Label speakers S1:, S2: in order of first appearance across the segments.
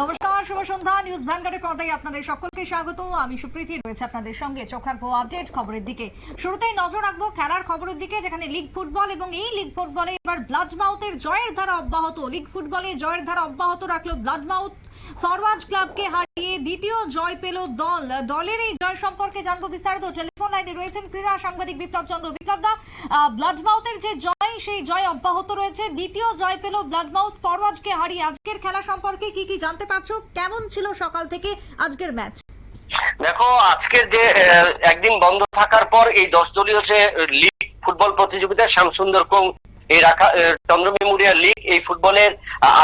S1: নমস্কার, শুভ সন্ধ্যা। নিউজ ভ্যানগার্ডের পর্দায় আপনাদের সকলকে স্বাগত। আমি সুপ্রীতি, রয়েছে আপনাদের সঙ্গে। চোখ রাখব আপডেট খবরের দিকে। শুরুতেই নজর রাখব খেলার খবরের দিকে, যেখানে লিগ ফুটবল এবং এই লিগ ফুটবলে এবার ব্লাড মাউথের জয়ের ধারা অব্যাহত। লিগ ফুটবলে জয়ের ধারা অব্যাহত রাখল ব্লাড মাউথ ফরওয়ার্ড ক্লাবকে হারিয়ে দ্বিতীয় জয় পেল দল। দলের এই জয় সম্পর্কে জানব বিস্তারিত। টেলিফোন লাইনে রয়েছেন ক্রীড়া সাংবাদিক বিপ্লব চন্দ্র বিপ্লব দা। ব্লাড মাউথের যে জয় সেই জয় অব্যাহত রয়েছে। দ্বিতীয় জয় পেল ব্লাড মাউথ ফরওয়ার্ডকে হারিয়ে আজকের খেলা সম্পর্কে কি কি জানতে পারছ? কেমন ছিল সকাল থেকে আজকের ম্যাচ?
S2: দেখো, আজকের যে একদিন বন্ধ থাকার পর এই দশ দলীয় যে লিগ ফুটবল প্রতিযোগিতা শ্যামসুন্দর কোং এই রাখা চন্দ্র মেমোরিয়াল লিগ, এই ফুটবলের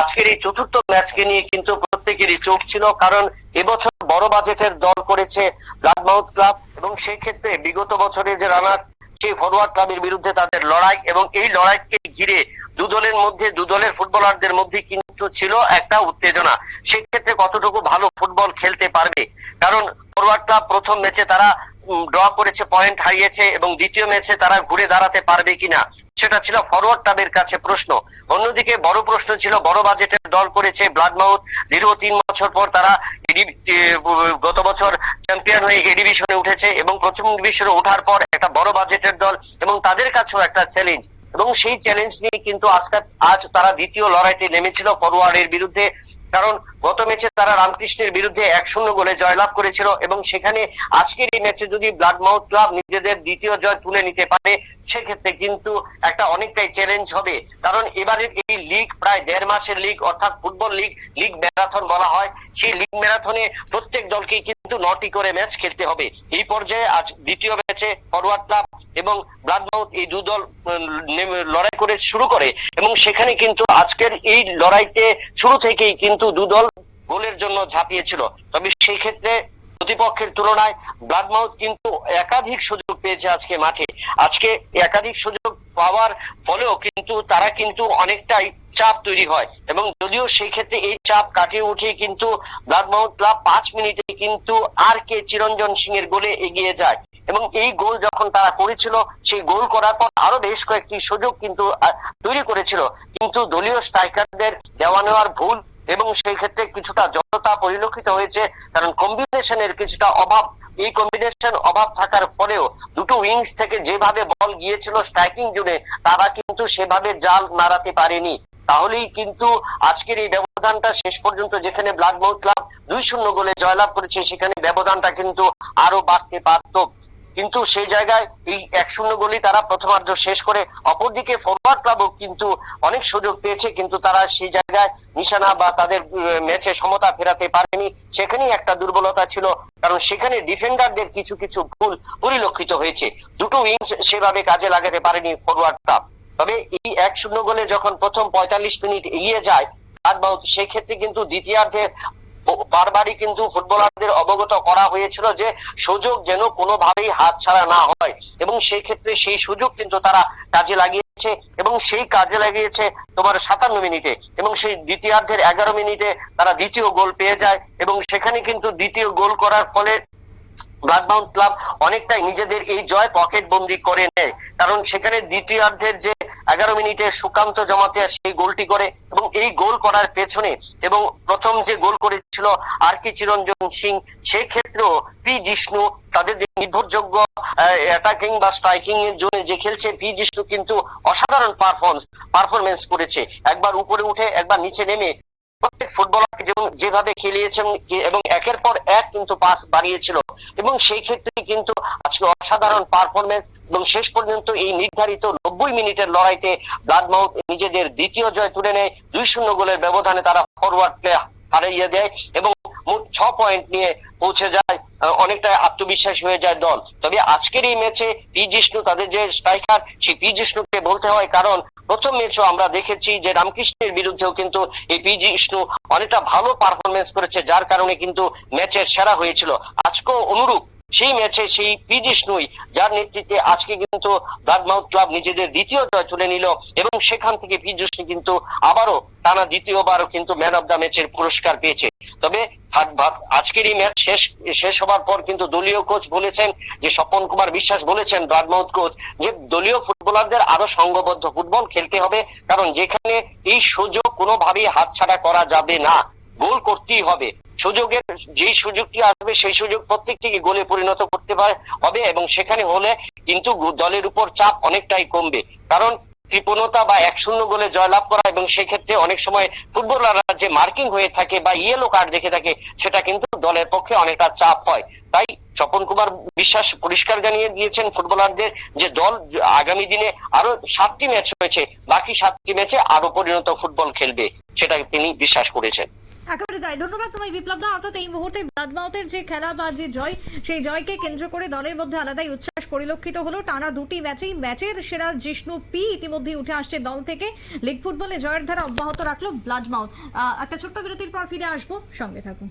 S2: আজকের এই চতুর্থ ম্যাচকে নিয়ে কিন্তু প্রত্যেকেরই চোখ ছিল। কারণ এবছর বড় বাজেটের দল করেছে ব্লাডমাউথ ক্লাব এবং সেই ক্ষেত্রে বিগত বছরে যে রানার্স সেই ফরওয়ার্ড ক্লাবের বিরুদ্ধে তাদের লড়াই এবং এই লড়াইকে ঘিরে দুদলের মধ্যে, দুদলের ফুটবলারদের মধ্যে কিন্তু ছিল একটা উত্তেজনা। ক্ষেত্রে কতটুকু ভালো ফুটবল খেলতে পারবে? কারণ ফরওয়ার্ড ক্লাব প্রথম ম্যাচে তারা ড্র করেছে পয়েন্ট হারিয়েছে এবং দ্বিতীয় ম্যাচে তারা ঘুরে দাঁড়াতে পারবে কিনা, সেটা ছিল ফরওয়ার্ড ক্লাবের কাছে প্রশ্ন। অন্যদিকে বড় প্রশ্ন ছিল, বড় বাজেটের দল করেছে ব্লাডমাউথ। দীর্ঘ তিন বছর পর তারা গত বছর চ্যাম্পিয়ন হয়ে এ ডিভিশনে উঠেছে এবং প্রথম ডিভিশনে ওঠার পর একটা বড় বাজেটের দল এবং তাদের কাছেও একটা চ্যালেঞ্জ এবং সেই চ্যালেঞ্জ নিয়ে কিন্তু আজকে, আজ তারা দ্বিতীয় লড়াইতে নেমেছিল ফরওয়ার্ডের বিরুদ্ধে। কারণ গত ম্যাচে তারা রামকৃষ্ণের বিরুদ্ধে এক শূন্য গোলে জয়লাভ করেছিল এবং সেখানে আজকের এই ম্যাচে যদি ব্লাড মাউথ ক্লাব নিজেদের দ্বিতীয় জয় তুলে নিতে পারে, সেক্ষেত্রে কিন্তু একটা অনেকটাই চ্যালেঞ্জ হবে। কারণ এবারের এই লিগ প্রায় দেড় মাসের লিগ অর্থাৎ ফুটবল লিগ লিগ ম্যারাথন বলা হয়, সেই লিগ ম্যারাথনে প্রত্যেক দলকেই কিন্তু নটি করে ম্যাচ খেলতে হবে। এই পর্যায়ে আজ দ্বিতীয় ম্যাচে ফরওয়ার্ড ক্লাব এবং ব্লাডমাউথ এই দু দল লড়াই করে শুরু করে এবং সেখানে কিন্তু আজকের এই লড়াইতে শুরু থেকেই কিন্তু দু দল গোলের জন্য ঝাঁপিয়েছিল। তবে সেই ক্ষেত্রে প্রতিপক্ষের তুলনায় ব্লাডমাউথ কিন্তু একাধিক সুযোগ পেয়েছে আজকে মাঠে। আজকে একাধিক সুযোগ পাওয়ার ফলেও কিন্তু তারা কিন্তু অনেকটাই চাপ তৈরি হয় এবং যদিও সেই ক্ষেত্রে এই চাপ কাটিয়ে উঠে কিন্তু ব্লাডমাউথ ক্লাব পাঁচ মিনিটে কিন্তু আর কে চিরঞ্জন সিং এর গোলে এগিয়ে যায়। এবং এই গোল যখন তারা করেছিল, সেই গোল করার পর আরও বেশ কয়েকটি সুযোগ কিন্তু তৈরি করেছিল। কিন্তু দলীয় স্ট্রাইকারদের দেওয়া নেওয়ার ভুল এবং সেই ক্ষেত্রে কিছুটা জড়তা পরিলক্ষিত হয়েছে। কারণ কম্বিনেশনের কিছুটা অভাব, এই কম্বিনেশন অভাব থাকার ফলেও দুটো উইংস থেকে যেভাবে বল গিয়েছিল স্ট্রাইকিং জোনে তারা কিন্তু সেভাবে জাল নাড়াতে পারেনি। তাহলেই কিন্তু আজকের এই ব্যবধানটা শেষ পর্যন্ত যেখানে মাউথ ক্লাব দুই শূন্য গোলে জয়লাভ করেছে, সেখানে ব্যবধানটা কিন্তু আরও বাড়তে পারত। কিন্তু সেই জায়গায় এই এক শূন্য গোলই তারা প্রথমার্ধ শেষ করে অপরদিকে ফরওয়ার্ড ক্লাবও কিন্তু অনেক সুযোগ পেয়েছে, কিন্তু তারা সেই জায়গায় নিশানা বা তাদের ম্যাচে সমতা ফেরাতে পারেনি। সেখানেই একটা দুর্বলতা ছিল, কারণ সেখানে ডিফেন্ডারদের কিছু কিছু ভুল পরিলক্ষিত হয়েছে। দুটো উইংস সেভাবে কাজে লাগাতে পারেনি ফরওয়ার্ড ক্লাব তবে এই এক শূন্য গোলে যখন প্রথম পঁয়তাল্লিশ মিনিট এগিয়ে যায় ব্লাডমাউথ সেই ক্ষেত্রে কিন্তু দ্বিতীয়ার্ধে বারবারই কিন্তু ফুটবলারদের অবগত করা হয়েছিল যে সুযোগ যেন কোনোভাবেই হাত ছাড়া না হয়। এবং সেই ক্ষেত্রে সেই সুযোগ কিন্তু তারা কাজে লাগিয়েছে এবং সেই কাজে লাগিয়েছে তোমার সাতান্ন মিনিটে এবং সেই দ্বিতীয়ার্ধের এগারো মিনিটে তারা দ্বিতীয় গোল পেয়ে যায় এবং সেখানে কিন্তু দ্বিতীয় গোল করার ফলে ব্লাডমাউন্ট ক্লাব অনেকটাই নিজেদের এই জয় পকেট বন্দি করে নেয়। কারণ সেখানে দ্বিতীয়ার্ধের যে এগারো মিনিটে সুকান্ত জমাতে সেই গোলটি করে এবং এই গোল করার পেছনে এবং প্রথম যে গোল করেছিল আর কি চিরঞ্জন সিং, সেক্ষেত্রেও পি জিষ্ণু তাদের যে নির্ভরযোগ্য অ্যাটাকিং বা স্ট্রাইকিং এর জন্য যে খেলছে, পি জিষ্ণু কিন্তু অসাধারণ পারফরমেন্স পারফরমেন্স করেছে। একবার উপরে উঠে, একবার নিচে নেমে প্রত্যেক ফুটবলারকে যেমন যেভাবে খেলিয়েছেন এবং একের পর এক কিন্তু পাস বাড়িয়েছিল। এবং সেই ক্ষেত্রে কিন্তু আজকে অসাধারণ পারফরমেন্স এবং শেষ পর্যন্ত এই নির্ধারিত নব্বই মিনিটের লড়াইতে ব্লাডমাউথ নিজেদের দ্বিতীয় জয় তুলে নেয়। দুই শূন্য গোলের ব্যবধানে তারা ফরওয়ার্ড প্লে হারিয়ে দেয় এবং মোট ছ পয়েন্ট নিয়ে পৌঁছে যায়। অনেকটা আত্মবিশ্বাসী হয়ে যায় দল। তবে আজকের এই ম্যাচে পি জিষ্ণু তাদের যে স্ট্রাইকার সেই পি জিষ্ণুকে বলতে হয় কারণ প্রথম ম্যাচও আমরা দেখেছি যে রামকৃষ্ণের বিরুদ্ধেও কিন্তু এই পি জিষ্ণু অনেকটা ভালো পারফরমেন্স করেছে, যার কারণে কিন্তু ম্যাচের সেরা হয়েছিল। আজকেও অনুরূপ। সেই ম্যাচে সেই পি জিষ্ণুই যার নেতৃত্বে আজকে কিন্তু ব্লাডমাউথ ক্লাব নিজেদের দ্বিতীয় জয় তুলে নিল এবং সেখান থেকে পি কিন্তু আবারও টানা দ্বিতীয়বারও কিন্তু ম্যান অফ দ্য ম্যাচের পুরস্কার পেয়েছে। তবে আজকের এই ম্যাচ শেষ শেষ হবার পর কিন্তু দলীয় কোচ বলেছেন যে, স্বপন কুমার বিশ্বাস বলেছেন ব্রাডমাউথ কোচ যে, দলীয় ফুটবলারদের আরও সংঘবদ্ধ ফুটবল খেলতে হবে, কারণ যেখানে এই সুযোগ কোনোভাবেই হাতছাড়া করা যাবে না। গোল করতেই হবে। সুযোগের যেই সুযোগটি আসবে সেই সুযোগ প্রত্যেকটিকে গোলে পরিণত করতে হবে এবং সেখানে হলে কিন্তু দলের উপর চাপ অনেকটাই কমবে। কারণ কৃপণতা বা এক শূন্য গোলে জয়লাভ করা এবং সেক্ষেত্রে অনেক সময় ফুটবলাররা যে মার্কিং হয়ে থাকে বা ইয়েলো কার্ড দেখে থাকে, সেটা কিন্তু দলের পক্ষে অনেকটা চাপ হয়। তাই স্বপন কুমার বিশ্বাস পরিষ্কার জানিয়ে দিয়েছেন ফুটবলারদের যে দল আগামী দিনে আরও সাতটি ম্যাচ রয়েছে, বাকি সাতটি ম্যাচে আরও পরিণত ফুটবল খেলবে, সেটা তিনি বিশ্বাস করেছেন।
S1: একেবারে তাই। ধন্যবাদ তোমায় বিপ্লব দা। অর্থাৎ এই মুহূর্তে ব্লাডমাউথের যে খেলা বা যে জয়, সেই জয়কে কেন্দ্র করে দলের মধ্যে আলাদাই উচ্ছ্বাস পরিলক্ষিত হলো। টানা দুটি ম্যাচেই ম্যাচের সেরা জিষ্ণু পি ইতিমধ্যে উঠে আসছে দল থেকে। লিগ ফুটবলে জয়ের ধারা অব্যাহত রাখল ব্লাডমাউথ। একটা ছোট্ট বিরতির পর ফিরে আসব। সঙ্গে থাকুন।